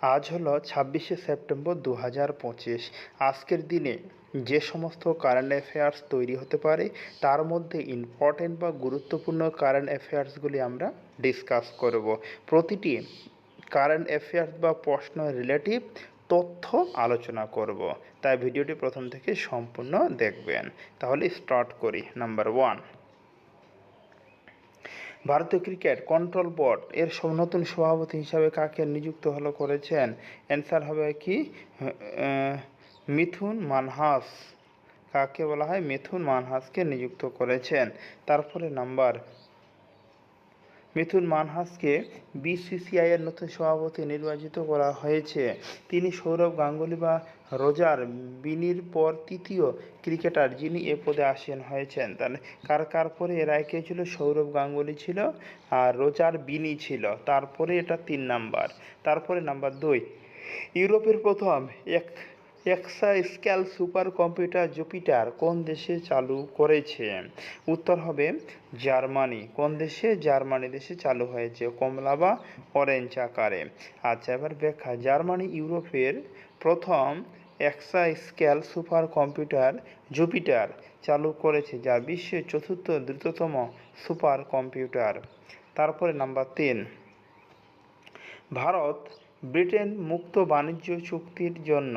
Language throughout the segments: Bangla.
আজ হলো ছাব্বিশে সেপ্টেম্বর দু হাজার পঁচিশ। আজকের দিনে যে সমস্ত কারেন্ট অ্যাফেয়ার্স তৈরি হতে পারে, তার মধ্যে ইম্পর্টেন্ট বা গুরুত্বপূর্ণ কারেন্ট অ্যাফেয়ার্সগুলি আমরা ডিসকাস করব। প্রতিটি কারেন্ট অ্যাফেয়ার্স বা প্রশ্ন রিলেটিভ তথ্য আলোচনা করব। তাই ভিডিওটি প্রথম থেকে সম্পূর্ণ দেখবেন। তাহলে স্টার্ট করি। নাম্বার ওয়ান ভারতীয় ক্রিকেট কন্ট্রোল বোর্ড এর নতুন সভাপতি হিসাবে কাকে নিযুক্ত হলো করেছেন? অ্যান্সার হবে কি? মিথুন মানহাস। কাকে বলা হয়? মিথুন মানহাসকে নিযুক্ত করেছেন। তারপরে নাম্বার মিথুন মানহাসকে বিসিসিআই এর নতুন সভাপতি নির্বাচিত করা হয়েছে। তিনি সৌরভ গাঙ্গুলি বা রোজার বিনির পর তৃতীয় ক্রিকেটার যিনি এ পদে আসীন হয়েছেন। তাহলে কার কার পরে এর আগে ছিল? সৌরভ গাঙ্গুলি ছিল আর রোজার বিনি ছিল। তারপরে এটা তিন নাম্বার। তারপরে নাম্বার দুই। ইউরোপের প্রথম এক exascale super computer Jupiter কোন দেশে চালু করেছে? উত্তর হবে জার্মানি। কোন দেশে? জার্মানি দেশে চালু হয়েছে। কমলা বা অরেঞ্জ আকারে। আচ্ছা এবার ব্যাখ্যা। জার্মানি ইউরোপের প্রথম exascale super computer Jupiter চালু করেছে, যা বিশ্বের চতুর্থ দ্রুততম সুপার কম্পিউটার তারপরে নাম্বার তিন। ভারত ব্রিটেন মুক্ত বাণিজ্য চুক্তির জন্য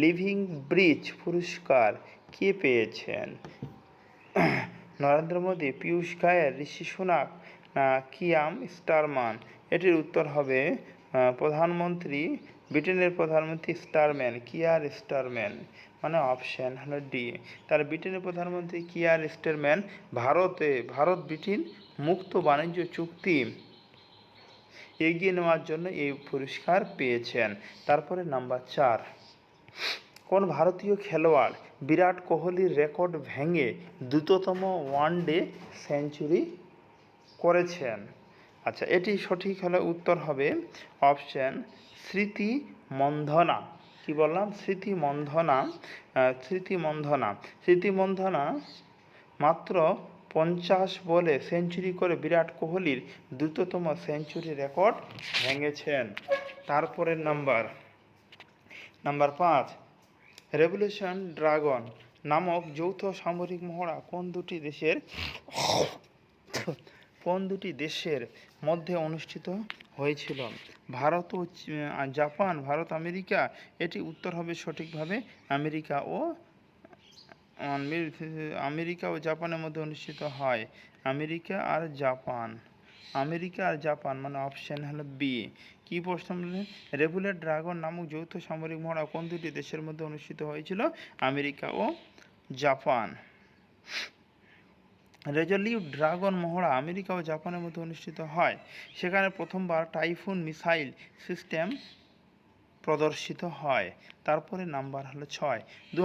লিভিং ব্রিজ পুরস্কার কে পেয়েছেন? নরেন্দ্র মোদী, পীয়ূষ গায়ের, ঋষি সুনাক না কিয়াম স্টারমান এটির উত্তর হবে প্রধানমন্ত্রী, ব্রিটেনের প্রধানমন্ত্রী স্টারম্যান, কিয়ার স্টারম্যান মানে অপশন হলো ডি। তার ব্রিটেনের প্রধানমন্ত্রী কিয়ার স্টারম্যান, ভারতে, ভারত ব্রিটেন মুক্ত বাণিজ্য চুক্তি এগিয়ে নেওয়ার জন্য এই পুরস্কার পেয়েছেন। তারপরে নাম্বার চার। কোন ভারতীয় খেলোয়াড় বিরাট কোহলির রেকর্ড ভেঙে দ্রুততম ওয়ানডে সেঞ্চুরি করেছেন? আচ্ছা এটি সঠিক হলে উত্তর হবে অপশন স্মৃতি মন্ধনা কি বললাম? স্মৃতি মন্ধনা স্মৃতি মন্ধনা স্মৃতি মন্ধনা মাত্র পঞ্চাশ বলে সেঞ্চুরি করে বিরাট কোহলির দ্রুততম সেঞ্চুরি রেকর্ড ভেঙেছেন। তারপরের নাম্বার। নাম্বার পাঁচ, রেভলিউশন ড্রাগন নামক যৌথ সামরিক মহড়া কোন দুটি দেশের কোন দুটি দেশের মধ্যে অনুষ্ঠিত হয়েছিল? ভারত ও জাপান, ভারত, আমেরিকা। এটি উত্তর হবে সঠিকভাবে আমেরিকা ও আমেরিকা ও জাপানের মধ্যে অনুষ্ঠিত হয়। আমেরিকা আর জাপান। আমেরিকা আর জাপান মানে অপশন হলো বি। কি প্রশ্ন রেগুলার ড্রাগন নামক যৌথ সামরিক মহড়া কোন দুটি দেশের মধ্যে অনুষ্ঠিত হয়েছিল? আমেরিকা ও জাপান। রেজলিউট ড্রাগন মহড়া আমেরিকা ও জাপানের মধ্যে অনুষ্ঠিত হয়। সেখানে প্রথমবার টাইফুন মিসাইল সিস্টেম প্রদর্শিত হয়। তারপরে নাম্বার হলো ছয়। দু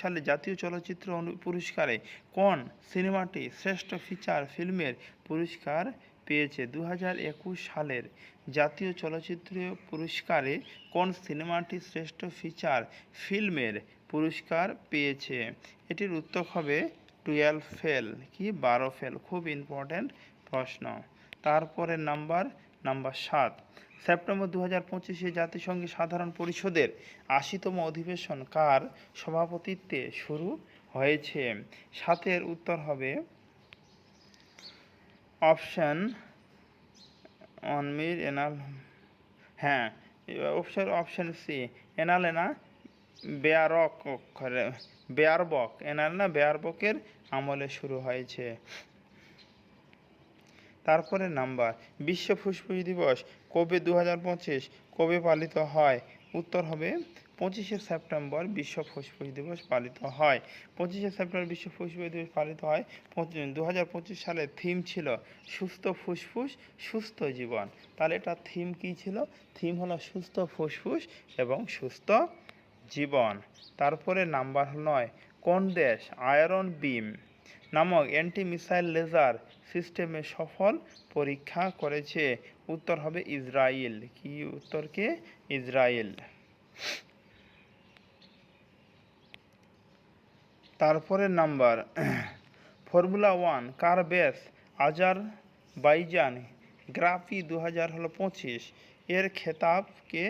সালে জাতীয় চলচ্চিত্র পুরস্কারে কোন সিনেমাটি শ্রেষ্ঠ ফিচার ফিল্মের পুরস্কার পেয়েছে? দু হাজার একুশ সালের জাতীয় চলচ্চিত্র পুরস্কারে কোন সিনেমাটি শ্রেষ্ঠ ফিচার ফিল্মের পুরস্কার পেয়েছে? এটির উত্তর হবে টুয়েলভ ফেল কি বারো ফেল। খুব ইম্পর্ট্যান্ট প্রশ্ন। তারপরে নাম্বার নাম্বার সাত। সেপ্টেম্বর দু হাজার পঁচিশে জাতিসংঘের সাধারণ পরিষদের আশিতম অধিবেশন কার সভাপতিত্বে শুরু হয়েছে? সাতের উত্তর হবে অপশন অনমির এনাল হ্যাঁ option option C, Annalena Baerbock অক্ষরে বেয়ারবক, এনালেনা বেয়ারবকের আমলে শুরু হয়েছে। তারপরে নাম্বার, বিশ্ব ফুসফুস দিবস কবে দু হাজার পঁচিশ, কবে পালিত হয়? উত্তর হবে পঁচিশে সেপ্টেম্বর বিশ্ব ফুসফুস দিবস পালিত হয়। পঁচিশে সেপ্টেম্বর বিশ্ব ফুসফুস দিবস পালিত হয় দু হাজার পঁচিশ সালের থিম ছিল সুস্থ ফুসফুস, সুস্থ জীবন। তাহলে এটা থিম কী ছিল? থিম হলো সুস্থ ফুসফুস এবং সুস্থ জীবন। তারপরে নাম্বার নয়, কোন দেশ? Iron, Beam. নামক অ্যান্টি মিসাইল লেজার সিস্টেমে সফল পরীক্ষা করেছে। উত্তর হবে ইসরায়েল কি উত্তরকে ইসরায়েল তারপরে number. Formula one, car race Azerbaijan গ্রাফি দু হাজার হলো পঁচিশ। এর খেতাবকে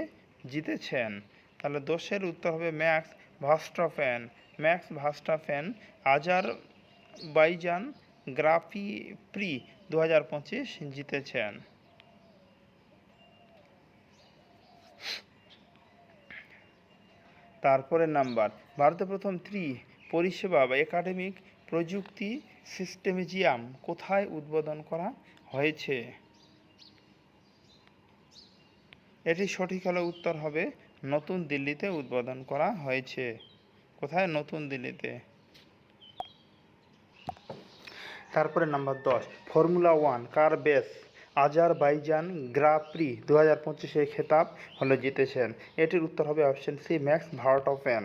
জিতেছেন? তাহলে দোষের উত্তর হবে ম্যাক্স ভাস্টাফেন। ম্যাক্স ভাস্টাফেন আজার বাইজান গ্রাফি প্রি দু হাজার পঁচিশ জিতেছেন। তারপরে নাম্বার, ভারতে প্রথম ত্রি পরিষেবা বা একাডেমিক প্রযুক্তি সিস্টেমিজিয়াম কোথায় উদ্বোধন করা হয়েছে? এটি সঠিক হলে উত্তর হবে, নতুন দিল্লিতে উদ্বোধন করা হয়েছে। কোথায়? নতুন দিল্লিতে। তারপরে নাম্বার দশ Formula One car race? Azerbaijan Grand Prix দু হাজার পঁচিশে খেতাব হলে জিতেছেন। এটির উত্তর হবে option C Max Verstappen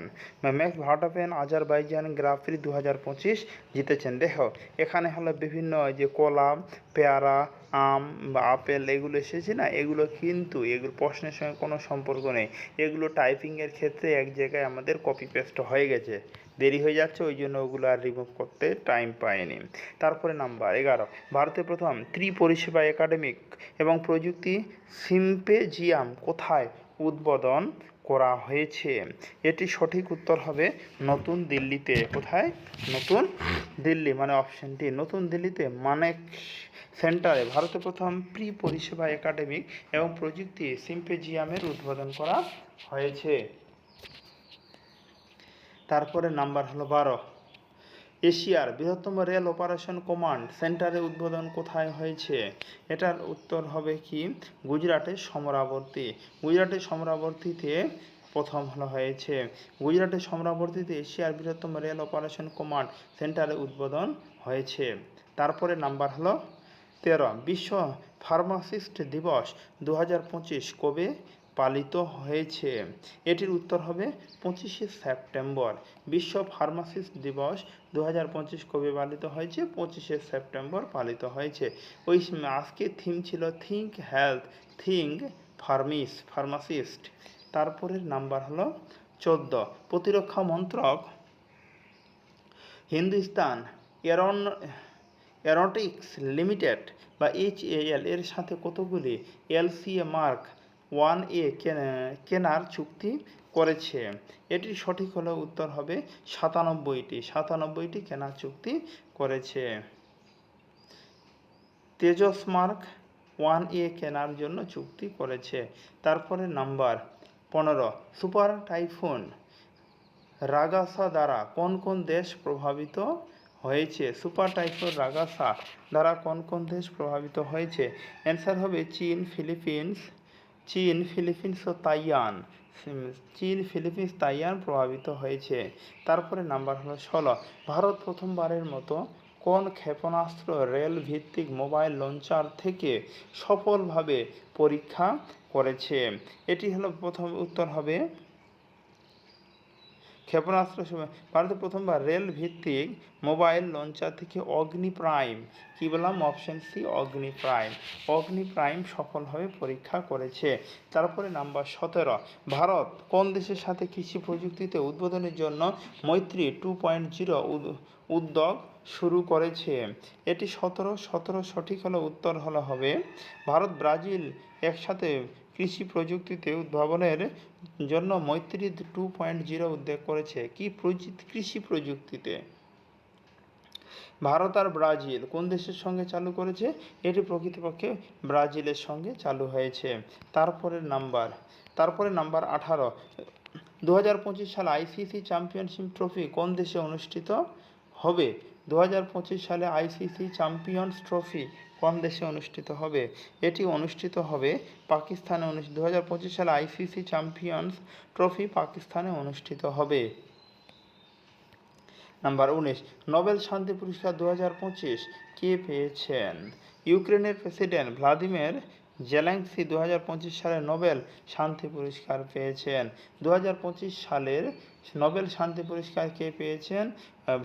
Max Verstappen Azerbaijan Grand Prix দু হাজার পঁচিশ জিতেছেন। দেখো, এখানে হলো বিভিন্ন যে কলাম, পেয়ারা আম বা আপেল এগুলো এসেছে না, এগুলো কিন্তু এগুলো প্রশ্নের সঙ্গে কোনো সম্পর্ক নেই। এগুলো টাইপিংয়ের ক্ষেত্রে এক জায়গায় আমাদের কপি পেস্ট হয়ে গেছে। দেরি হয়ে যাচ্ছে, ওই জন্য ওগুলো আর রিমুভ করতে টাইম পায়নি তারপরে নাম্বার এগারো। ভারতের প্রথম ত্রিপরিষেবা একাডেমিক এবং প্রযুক্তি সিম্পেজিয়াম কোথায়? উদ্বোধন করা হয়েছে। এটি সঠিক উত্তর হবে নতুন দিল্লিতে। কোথায়? নতুন দিল্লি মানে অপশনটি নতুন দিল্লিতে মানেক সেন্টারে ভারতের প্রথম প্রি পরিষেবা একাডেমিক এবং প্রযুক্তি সিম্পেজিয়ামের উদ্বোধন করা হয়েছে। তারপরে নাম্বার হলো বারো। এশিয়ার বৃহত্তম রেল অপারেশন কমান্ড সেন্টারে উদ্বোধন কোথায় হয়েছে? এটার উত্তর হবে কি? গুজরাটের সমরাবর্তী। গুজরাটের সমরাবর্তীতে প্রথম হলো হয়েছে। গুজরাটের সমরাবর্তীতে এশিয়ার বৃহত্তম রেল অপারেশন কমান্ড সেন্টারে উদ্বোধন হয়েছে। তারপরে নাম্বার হলো তেরো। বিশ্ব ফার্মাসিস্ট দিবস দু হাজার পঁচিশ কবে? পালিত হয়েছে। এটির উত্তর হবে পঁচিশে সেপ্টেম্বর। বিশ্ব ফার্মাসিস্ট দিবস দু হাজার পঁচিশ কবে পালিত হয়েছে? পঁচিশে সেপ্টেম্বর পালিত হয়েছে। ওই আজকে থিম ছিল থিঙ্ক হেলথ থিঙ্ক ফার্মিস ফার্মাসিস্ট তারপরের নাম্বার হলো চোদ্দ। প্রতিরক্ষা মন্ত্রক, হিন্দুস্তান এরন এরোটিক্স লিমিটেড বা এইচ এল এর সাথে কতগুলি এলসিএ মার্ক ওয়ান এ কেনার চুক্তি করেছে। এটির সঠিক হলে উত্তর হবে সাতানব্বইটি। সাতানব্বইটি কেনার চুক্তি করেছে। তেজস মার্ক ওয়ান এ কেনার জন্য চুক্তি করেছে। তারপরে নাম্বার পনেরো, সুপার টাইফুন রাগাসা দ্বারা কোন কোন দেশ প্রভাবিত হয়েছে? সুপার টাইফুন রাগাসা দ্বারা কোন কোন দেশ প্রভাবিত হয়েছে? অ্যান্সার হবে চীন, ফিলিপিন্স চীন, ফিলিপিন্স ও তাইয়ান চীন, ফিলিপিন্স তাইয়ান প্রভাবিত হয়েছে। তারপরে নাম্বার হলো ষোলো। ভারত প্রথমবারের মতো কোন ক্ষেপণাস্ত্র, রেল ভিত্তিক মোবাইল লঞ্চার থেকে সফলভাবে পরীক্ষা করেছে? এটি হলো প্রথম উত্তর হবে ক্ষেপণাস্ত্র ভারতে প্রথমবার রেল ভিত্তিক মোবাইল লঞ্চার থেকে অগ্নি প্রাইম। কি বললাম? Option C, Agni prime. Agni prime সফলভাবে পরীক্ষা করেছে। তারপরে নাম্বার সতেরো, ভারত কোন দেশের সাথে কৃষি প্রযুক্তিতে উদ্বোধনের জন্য মৈত্রী টু পয়েন্ট জিরো উদ্যোগ শুরু করেছে? এটি সতেরো সতেরো সঠিক হলো উত্তর হলো হবে ভারত ব্রাজিল একসাথে কৃষি প্রযুক্তিতে উদ্ভাবনের জন্য মৈত্রী টু পয়েন্ট জিরো উদ্যোগ করেছে। কি কৃষি প্রযুক্তিতে? ভারত আর ব্রাজিল কোন দেশের সঙ্গে চালু করেছে? এটি প্রকৃতপক্ষে ব্রাজিলের সঙ্গে চালু হয়েছে। তারপরের নাম্বার তারপরে নাম্বার আঠারো। দু হাজার পঁচিশ সালে আইসিসি চ্যাম্পিয়নশিপ ট্রফি কোন দেশে অনুষ্ঠিত হবে? দু হাজার পঁচিশ সালে আইসিসি চ্যাম্পিয়ন্স ট্রফি কোন দেশে অনুষ্ঠিত হবে। এটি অনুষ্ঠিত হবে পাকিস্তানে অনুষ্ঠিত। দু হাজার পঁচিশ সালে আইসিসি চ্যাম্পিয়ন্স ট্রফি পাকিস্তানে অনুষ্ঠিত হবে। নাম্বার উনিশ, নোবেল শান্তি পুরস্কার দু হাজার পঁচিশ কে পেয়েছেন? ইউক্রেনের প্রেসিডেন্ট ভ্লাদিমির জেলেন্সকি দু হাজার পঁচিশ সালে নোবেল শান্তি পুরস্কার পেয়েছেন। দু হাজার পঁচিশ সালের নোবেল শান্তি পুরস্কার কে পেয়েছেন?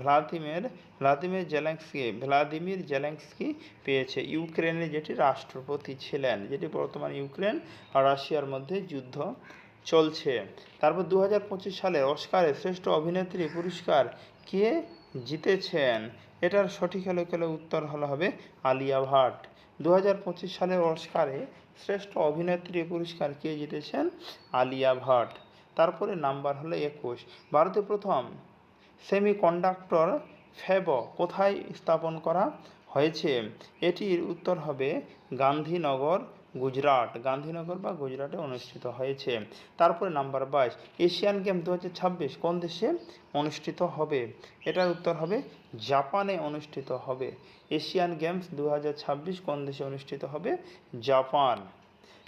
Vladimir Vladimir Zelensky Vladimir Zelensky পেয়েছে। ইউক্রেনের যেটি রাষ্ট্রপতি ছিলেন, যেটি বর্তমান ইউক্রেন আর রাশিয়ার মধ্যে যুদ্ধ চলছে। তারপর দু হাজার পঁচিশ সালে অস্কারে শ্রেষ্ঠ অভিনেত্রী পুরস্কার কে জিতেছেন? এটার সঠিক হলে হলে উত্তর হলো হবে আলিয়া ভাট। দু হাজার পঁচিশ সালের অস্কারে শ্রেষ্ঠ অভিনেত্রী পুরস্কার কে জিতেছেন? আলিয়া ভাট। তারপরে নাম্বার হলো একুশ। ভারতে প্রথম সেমিকন্ডাক্টর ফেব কোথায় স্থাপন করা হয়েছে? এটির উত্তর হবে গান্ধীনগর গুজরাট, গান্ধীনগর বা গুজরাটে অনুষ্ঠিত হয়েছে। তারপরে নাম্বার বাইশ, এশিয়ান গেম দু ছাব্বিশ কোন দেশে অনুষ্ঠিত হবে? এটার উত্তর হবে জাপানে অনুষ্ঠিত হবে। এশিয়ান গেমস দু ছাব্বিশ কোন দেশে অনুষ্ঠিত হবে? জাপান।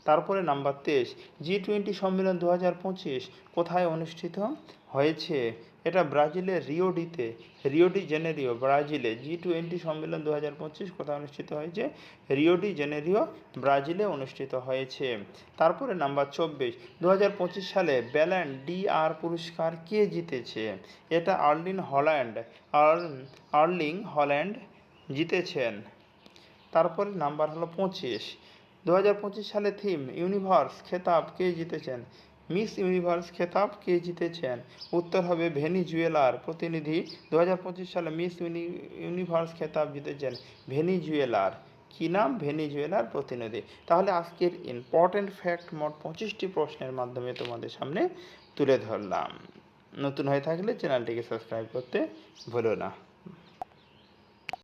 তারপরে নাম্বার তেইশ, জি টোয়েন্টি সম্মেলন দু হাজার পঁচিশ কোথায় অনুষ্ঠিত হয়েছে? এটা ব্রাজিলের রিওডিতে রিওডি জেনেরিও, ব্রাজিলে জি টোয়েন্টি সম্মেলন দু হাজার পঁচিশ কোথায় অনুষ্ঠিত হয়েছে? রিওডি জেনেরিও ব্রাজিলে অনুষ্ঠিত হয়েছে। তারপরে নাম্বার চব্বিশ দু হাজার পঁচিশ সালে ব্যালেন্ড ডি আর পুরস্কার কে জিতেছে? এটা আর্লিন হল্যান্ড, আর্লিং হল্যান্ড জিতেছেন। তারপরে নাম্বার হলো পঁচিশ দু হাজার পঁচিশ সালে থিম, ইউনিভার্স, খেতাব কে জিতেছেন? মিস ইউনিভার্স খেতাব কে জিতেছেন? উত্তর হবে ভেনিজুয়েলার প্রতিনিধি। দু হাজার পঁচিশ সালে মিস ইউনি, ইউনিভার্স খেতাব জিতেছেন ভেনিজুয়েলার। কী নাম? ভেনিজুয়েলার প্রতিনিধি। তাহলে আজকের ইম্পর্টেন্ট ফ্যাক্ট মোট পঁচিশটি প্রশ্নের মাধ্যমে তোমাদের সামনে তুলে ধরলাম। নতুন হয়ে থাকলে চ্যানেলটিকে সাবস্ক্রাইব করতে ভুলো না।